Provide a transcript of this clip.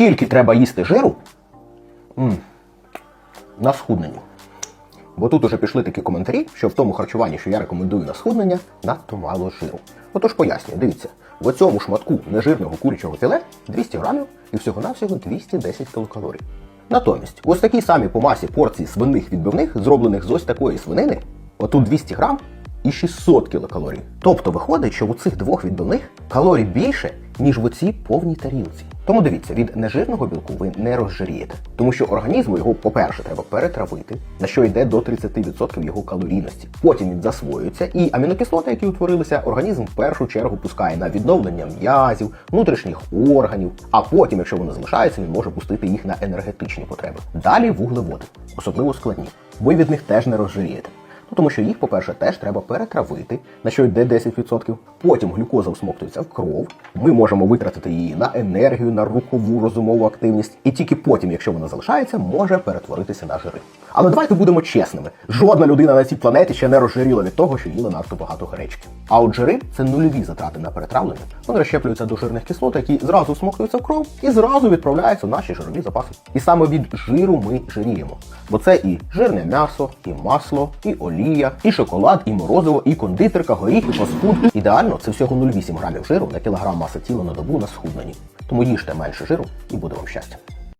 Скільки треба їсти жиру на схудненні? Бо тут уже пішли такі коментарі, що в тому харчуванні, що я рекомендую на схуднення, надто мало жиру. Отож пояснюю, дивіться, в цьому шматку нежирного курячого філе 200 грамів і всього-навсього 210 кілокалорій. Натомість, ось такі самі по масі порції свиних відбивних, зроблених з ось такої свинини, отут 200 грам і 600 кілокалорій. Тобто виходить, що у цих двох відбивних калорій більше, ніж в оцій повній тарілці. Тому дивіться, від нежирного білку ви не розжирієте, тому що організму його, по-перше, треба перетравити, на що йде до 30% його калорійності. Потім він засвоюється, і амінокислоти, які утворилися, організм в першу чергу пускає на відновлення м'язів, внутрішніх органів. А потім, якщо вони залишаються, він може пустити їх на енергетичні потреби. Далі вуглеводи, особливо складні. Ви від них теж не розжирієте. Ну, тому що їх, по-перше, теж треба перетравити, на що йде 10%. Потім глюкоза всмоктується в кров. Ми можемо витратити її на енергію, на рухову розумову активність, і тільки потім, якщо вона залишається, може перетворитися на жири. Але давайте будемо чесними: жодна людина на цій планеті ще не розжиріла від того, що їла надто багато гречки. А от жири це нульові затрати на перетравлення. Вони розщеплюються до жирних кислот, які зразу всмоктуються в кров і зразу відправляються в наші жирові запаси. І саме від жиру ми жиріємо. Бо це і жирне м'ясо, і масло, і олія, і шоколад, і морозиво, і кондитерка, горіхи, фастфуд. Ідеально це всього 0,8 грамів жиру на кілограм маси тіла на добу на схудненні. Тому їжте менше жиру і буде вам щастя.